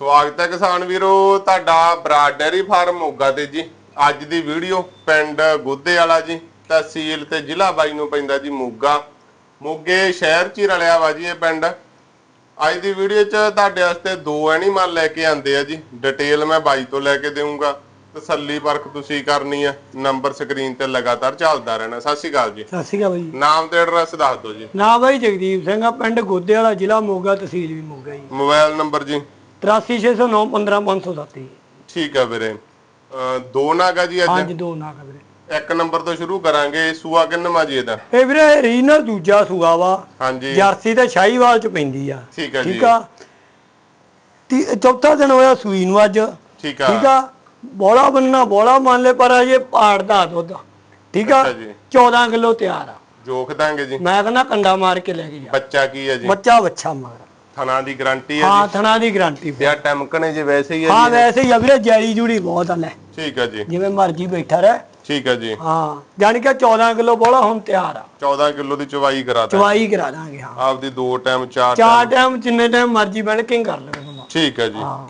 ਸਵਾਗਤ ਹੈ ਕਿਸਾਨ ਵੀਰੋ ਤੁਹਾਡਾ ਬਰਾਡ ਡੈਰੀ ਫਾਰਮ ਮੋਗਾ ਤੇ ਜੀ। ਅੱਜ ਦੀ ਵੀਡੀਓ ਪਿੰਡ ਗੁੱਦੇ ਵਾਲਾ ਜੀ ਤਹਿਸੀਲ ਤੇ ਜ਼ਿਲ੍ਹਾ ਬਾਈ ਨੂੰ ਪੈਂਦਾ ਜੀ ਮੋਗਾ। ਮੋਗੇ ਸ਼ਹਿਰ ਚ ਹੀ ਰਲਿਆ ਵਾ ਜੀ ਇਹ ਪਿੰਡ। ਅੱਜ ਦੀ ਵੀਡੀਓ ਚ ਤੁਹਾਡੇ ਵਾਸਤੇ ਦੋ ਐਨੀਮਲ ਲੈ ਕੇ ਆਂਦੇ ਆ ਜੀ। ਡਿਟੇਲ ਮੈਂ ਬਾਈ ਤੋਂ ਲੈ ਕੇ ਦੇਵਾਂਗਾ ਤਸੱਲੀ ਪਰਖ ਤੁਸੀਂ ਕਰਨੀ ਆ। ਨੰਬਰ ਸਕਰੀਨ ਤੇ ਲਗਾਤਾਰ ਚੱਲਦਾ ਰਹਿਣਾ। ਸਤਿ ਸ਼੍ਰੀ ਅਕਾਲ ਜੀ। ਸਤਿ ਸ਼੍ਰੀ ਅਕਾਲ ਬਾਈ ਨਾਮ ਤੇ ਐਡਰੈਸ ਦੱਸ ਦਿਓ ਜੀ। ਨਾ ਬਾਈ ਜਗਦੀਪ ਸਿੰਘ ਆ। ਪਿੰਡ ਗੋਦੇ ਵਾਲਾ ਜ਼ਿਲ੍ਹਾ ਮੋਗਾ ਤਹਿਸੀਲ ਵੀ ਮੋਗਾ ਜੀ। ਮੋਬਾਈਲ ਨੰਬਰ ਜੀ। 83609 15507 ਠੀਕ ਆ ਵੀਰੇ। ਅਹ ਦੋ ਨਾਗਾ ਜੀ ਅੱਜ। ਪੰਜ ਦੋ ਨਾ ਵੀਰੇ। ਇੱਕ ਨੰਬਰ ਤੋਂ ਸ਼ੁਰੂ ਕਰਾਂਗੇ ਸੂਆ ਕਿੰਨਵਾਂ ਜੀ ਇਹਦਾ? ਇਹ ਵੀਰੇ ਰੀਨਰ ਦੂਜਾ ਸੂਆ ਵਾ। ਹਾਂਜੀ। ਜਰਸੀ ਤੇ ਸ਼ਾਹੀਵਾਲ ਚ ਪੈਂਦੀ ਆ। ਠੀਕ ਆ ਜੀ। ਠੀਕ ਆ? ਤੀ ਚੌਥਾ ਦਿਨ ਹੋਇਆ ਸੂਈ ਨੂੰ ਅੱਜ। ਠੀਕ ਆ। ਠੀਕ ਆ? ਬੋਲਾ ਬੰਨਾ ਬੋਲਾ ਮੰਨ ਲੈ ਪਰ ਅਜੇ ਪਾੜਦਾ ਦੁੱਧ। ਠੀਕ ਆ? ਅੱਛਾ ਜੀ। 14 ਕਿਲੋ ਤਿਆਰ ਆ। ਜੋਖ ਦਾਂਗੇ ਜੀ। ਮੈਂ ਕਹਿੰਦਾ ਕੰਡਾ ਮਾਰ ਕੇ ਲੈ ਕੇ ਜਾ। ਬੱਚਾ ਕੀ ਹੈ ਜੀ? ਬੱਚਾ ਬੱਚਾ ਮਗਰ ਥਣਾ ਦੀ ਗਾਰੰਟੀ ਹੈ ਹਾਂ ਥਣਾ ਦੀ ਗਾਰੰਟੀ ਜੀ ਜਾਂ ਟਮਕਣੇ ਜੇ ਵੈਸੇ ਹੀ ਹੈ ਹਾਂ ਜੀ। ਵੈਸੇ ਹੀ ਆ ਵੀਰੇ ਜੈਲੀ ਜੂੜੀ ਬਹੁਤ ਆ ਲੈ। ਠੀਕ ਆ ਜੀ। ਜਿਵੇਂ ਮਰਜ਼ੀ ਬੈਠਾ ਰਹਿ। ਠੀਕ ਆ ਜੀ। ਹਾਂ ਜਾਣੀ ਕਿ 14 ਕਿਲੋ ਬੋਲਾ ਹੁਣ ਤਿਆਰ ਆ। 14 ਕਿਲੋ ਦੀ ਚਵਾਈ ਕਰਾ ਦਾਂ ਚਵਾਈ ਕਰਾ ਦਾਂਗੇ ਹਾਂ। ਆਪਦੀ ਦੋ ਟਾਈਮ ਚਾਰ ਚਾਰ ਟਾਈਮ। ਜਿੰਨੇ ਟਾਈਮ ਮਰਜ਼ੀ ਬਣ ਕੇ ਕਰ ਲਵੇ ਠੀਕ ਆ ਜੀ। ਹਾਂ।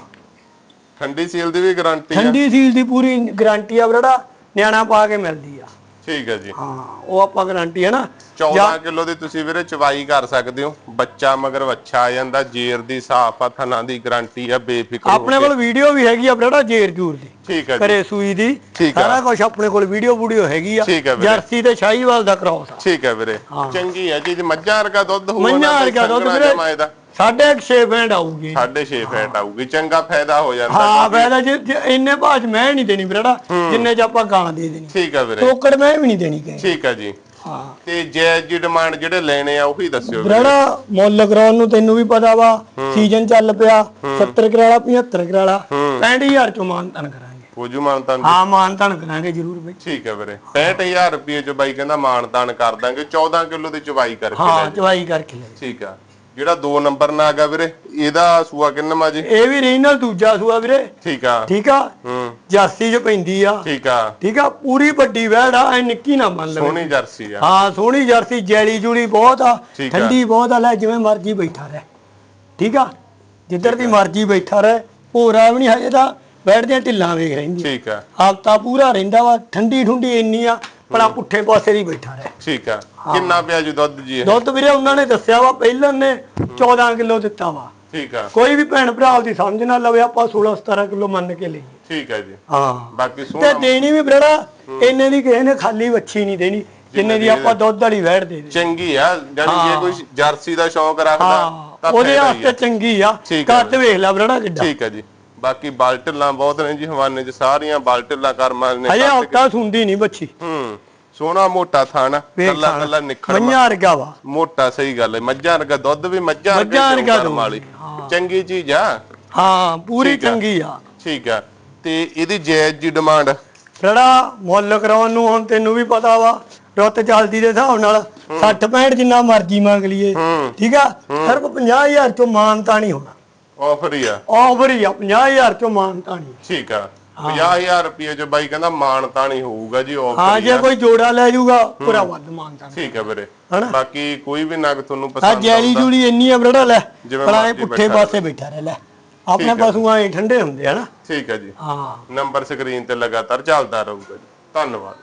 ਠੰਡੀ ਸੀਲ ਦੀ ਵੀ ਗਾਰੰਟੀ ਹੈ ਠੰਡੀ ਸੀਲ ਦੀ ਪੂਰੀ ਗਾਰੰਟੀ ਆ ਬਰੜਾ। ਨਿਆਣਾ ਪਾ ਕੇ ਮਿਲਦੀ ਆ। ਠੀਕ ਆ ਜੀ। ਹਾਂ ਉਹ ਆਪਾਂ ਗਾਰੰਟੀ ਹੈ ਨਾ 14 ਕਿਲੋ ਦੀ ਤੁਸੀਂ ਵੀਰੇ ਚਵਾਈ ਕਰ ਸਕਦੇ ਹੋ। ਬੱਚਾ ਮਗਰ ਵੱਛਾ ਆ ਜਾਂਦਾ ਜੇਰ ਦੀ ਸਾਫ਼ ਆ ਥਣਾ ਦੀ ਗਾਰੰਟੀ ਆ ਬੇਫਿਕਰ ਹੋ ਆਪਣੇ ਕੋਲ ਵੀਡੀਓ ਵੀ ਹੈਗੀ ਆ ਬਰੜਾ ਜੇਰ ਜੂਰ ਦੀ। ਠੀਕ ਜੀ। ਘਰੇ ਸੂਈ ਦੀ। ਸਾਰਾ ਕੁਝ ਆਪਣੇ ਕੋਲ ਵੀਡੀਓ ਵੀਡੀਓ ਹੈਗੀ ਆ। ਠੀਕ ਆ ਵੀਰੇ। ਜਰਸੀ ਤੇ ਸ਼ਾਹੀਵਾਲ ਦਾ ਕ੍ਰਾਸ ਆ। ਠੀਕ ਹੈ ਵੀਰੇ। ਚੰਗੀ ਹੈ ਜੀ ਮੱਝਾਂ ਵਰਗਾ ਦੁੱਧ ਹੋਊਗਾ ਮੱਝਾਂ ਵਰਗਾ ਦੁੱਧ ਵੀਰੇ। ਜਮਾਂ ਇਹਦਾ ਸਾਢੇ 6 ਬੈਂਡ ਆਊਗੀ 6.5 ਫੈਟ ਆਊਗੀ ਚੰਗਾ ਫਾਇਦਾ ਹੋ ਜਾਂਦਾ ਹਾਂ ਫਾਇਦਾ ਜੇ ਜੇ ਇੰਨੇ ਭਾਜ ਮੈਂ ਨਹੀਂ ਦੇਣੀ ਬਰੜਾ ਜਿੰਨੇ ਚ ਆਪਾਂ ਗਾਂ ਦੇ ਦੇਣੀ ਠੀਕ ਹੈ ਵੀਰੇ। ਟੋਕੜ ਮੈਂ ਵੀ ਨਹੀਂ ਦੇਣੀ ਠੀਕ ਹੈ ਜੀ। ਹਾਂ। ਤੇ ਜੈਜ ਦੀ ਡਿਮਾਂਡ ਜਿਹੜੇ ਲੈਣੇ ਆ ਉਹੀ ਦੱਸਿਓ ਬਰੜਾ ਮੁੱਲ ਕਰਾਉਣ ਨੂੰ ਤੈਨੂੰ ਵੀ ਪਤਾ ਵਾ ਸੀਜ਼ਨ ਚੱਲ ਪਿਆ 70 ਕਰਾਲਾ 75 ਕਰਾਲਾ 65000 ਚੋਂ ਮਾਨਤਨ ਕਰਾਂਗੇ। ਫੋਜੂ ਮਾਨਤਾਨ ਹਾਂ ਮਾਨਤਨ ਕਰਾਂਗੇ ਜ਼ਰੂਰ ਬਈ। ਠੀਕ ਹੈ ਵੀਰੇ। 65000 ਰੁਪਏ ਚ ਬਾਈ ਕਹਿੰਦਾ ਮਾਨਤਾਨ ਕਰ ਦਾਂਗੇ 14 ਕਿਲੋ ਦੀ ਚਵਾਈ ਕਰਕੇ ਹਾਂ ਚਵਾਈ ਕਰਕੇ ਠੀਕ ਆ। ਜਿਹੜਾ 2 ਨੰਬਰ ਨਾ ਹੈਗਾ ਵੀਰੇ ਇਹਦਾ ਸੂਆ ਕਿੰਨਵਾ ਜੀ? ਇਹ ਵੀ ਰੀਨਲ ਦੂਜਾ ਸੂਆ ਵੀਰੇ। ਠੀਕ ਆ। ਠੀਕ ਆ? ਹੂੰ। ਜਰਸੀ ਚ ਪੈਂਦੀ ਆ। ਠੀਕ ਆ। ਠੀਕ ਆ? ਪੂਰੀ ਵੱਡੀ ਵੈੜ ਆ ਐ ਨਿੱਕੀ ਨਾ ਮੰਨ ਲਵੇ। ਸੋਹਣੀ ਜਰਸੀ ਆ। ਹਾਂ ਸੋਹਣੀ ਜਰਸੀ ਜੈਲੀ ਜੂਲੀ ਬਹੁਤ ਆ। ਆ। ਠੰਡੀ ਬਹੁਤ ਆ ਲੈ ਜਿਵੇਂ ਮਰਜ਼ੀ ਬੈਠਾ ਰਹਿ। ਠੀਕ ਆ? ਜਿੱਧਰ ਦੀ ਮਰਜ਼ੀ ਬੈਠਾ ਰਹਿ ਹੋਰਾ ਵੀ ਨਹੀਂ ਹਜੇ ਤਾਂ ਬੈਠ ਦੀਆਂ ਢਿੱਲਾਂ ਵੇਖ ਰਹਿੰਦੀ। ਠੀਕ ਆ। ਹਫਤਾ ਪੂਰਾ ਰਹਿੰਦਾ ਵਾ ਠੰਡੀ ਠੁੰਡੀ ਇੰਨੀ ਆ ਭਲਾ ਪੁੱਠੇ ਪਾਸੇ ਦੀ ਬੈਠਾ ਰਹਿ। ਠੀਕ ਆ। ਕਿੰਨਾ ਪਿਆ ਜੀ ਦੁੱਧ ਜੀ ਦੁੱਧ ਵੀਰੇ ਉਹਨਾਂ ਨੇ ਦੱਸਿਆ ਵਾ ਪਹਿਲਾਂ ਨੇ 14 ਕਿਲੋ ਦਿੱਤਾ ਵਾ। ਠੀਕ ਆ। ਕੋਈ ਵੀ ਭੈਣ ਭਰਾ ਆਪਦੀ ਸਮਝ ਨਾ ਲਵੇ ਆਪਾਂ 16 17 ਕਿਲੋ ਮੰਨ ਕੇ ਲਈਏ। ਠੀਕ ਹੈ ਜੀ। ਹਾਂ। ਬਾਕੀ ਤੇ ਸੋਹਣਾ ਦੇਣੀ ਵੀ ਬਰੜਾ ਇੰਨੇ ਦੀ ਕਿਸੇ ਨੇ ਖਾਲੀ ਵੱਛੀ ਨਹੀਂ ਦੇਣੀ ਜਿੰਨੇ ਦੀ ਆਪਾਂ ਦੁੱਧ ਵਾਲੀ ਵੈੜ ਦੇ ਦੇ ਚੰਗੀ ਆ ਜਾਨੀ ਜੇ ਕੋਈ ਜਰਸੀ ਦਾ ਸ਼ੌਂਕ ਰੱਖਦਾ ਹਾਂ। ਤਾਂ ਉਹਦੇ ਹੀ ਵਾਸਤੇ। ਚੰਗੀ ਆ। ਕੱਦ ਵੇਖ ਲੈ ਬਰੜਾ ਕਿੱਡਾ ਠੀਕ ਹੈ ਜੀ। ਬਾਕੀ ਬਾਲਟਲਾਂ ਬਹੁਤ ਨੇ ਜੀ ਹਵਾਨੇ 'ਚ ਸਾਰੀਆਂ ਬਾਲਟਲਾਂ ਕਰਮਾਂ ਨੇ ਹਜੇ ਹਫਤਾ ਸੁੰਦੀ ਨਹੀਂ ਬੱਚੀ। ਹੂੰ ਸੋਹਣਾ ਮੋਟਾ ਥਾਣਾ ਕੱਲਾ। ਕੱਲਾ ਨਿਖੜ ਮਈਆਂ ਵਰਗਾ ਵਾ। ਮੋਟਾ ਸਹੀ ਗੱਲ ਹੈ ਮੱਝਾਂ ਵਰਗਾ ਦੁੱਧ ਵੀ ਮੱਝਾਂ ਵਰਗਾ ਮੱਝਾਂ ਵਾਲੀ। ਚੰਗੀ ਚੀਜ਼ ਆ। ਹਾਂ ਪੂਰੀ। ਚੰਗੀ ਆ। ਠੀਕ ਆ। ਤੇ ਇਹਦੀ ਜਾਇਜ਼ ਜੀ ਡਿਮਾਂਡ? ਬਰੜਾ ਮੁੱਲ ਕਰਾਉਣ ਨੂੰ ਹੁਣ ਤੈਨੂੰ ਵੀ ਪਤਾ ਵਾ ਰੁੱਤ ਚੱਲਦੀ ਦੇ ਹਿਸਾਬ ਨਾਲ 60 65 ਜਿੰਨਾ ਮਰਜ਼ੀ ਮੰਗ ਲਈਏ। ਠੀਕ ਆ? ਸਿਰਫ 50000 ਚੋਂ ਮਾਨਤਾ ਨਹੀਂ ਹੋਣਾ। ਆਫਰ ਹੀ ਆ। ਆਫਰ ਹੀ ਆ। 50000 ਚੋਂ ਮਾਨਤਾ ਨਹੀਂ ਠੀਕ ਆ। 50000 ਰੁਪਏ ਚ ਬਾਈ ਕਹਿੰਦਾ ਮਾਣ ਤਾਂ ਨਹੀਂ ਹੋਊਗਾ ਜੀ ਆਫਰ ਹਾਂ ਜੇ ਕੋਈ ਜੋੜਾ ਲੈ ਜਾਊਗਾ ਪੂਰਾ ਵੱਧ ਮਾਨਤਾ ਠੀਕ ਹੈ ਵੀਰੇ। ਹਨਾ? ਬਾਕੀ ਕੋਈ ਵੀ ਨਗ ਤੁਹਾਨੂੰ ਆ ਪਸੰਦ ਜੈਲੀ ਆਉਂਦਾ ਜੂਲੀ ਇੰਨੀ ਆ ਬਰੜਾ ਲੈ ਇਹ ਮਰਜ਼ੀ ਪੁੱਠੇ ਪਾਸੇ ਬੈਠਾ ਰਹਿ ਲੈ। ਆਪਣੇ ਪਸ਼ੂ ਐ ਠੰਡੇ ਹੁੰਦੇ ਆ ਨਾ। ਠੀਕ ਹੈ ਜੀ। ਹਾਂ। ਨੰਬਰ ਸਕਰੀਨ ਤੇ ਲਗਾਤਾਰ ਚੱਲਦਾ ਰਹੂਗਾ ਜੀ। ਧੰਨਵਾਦ।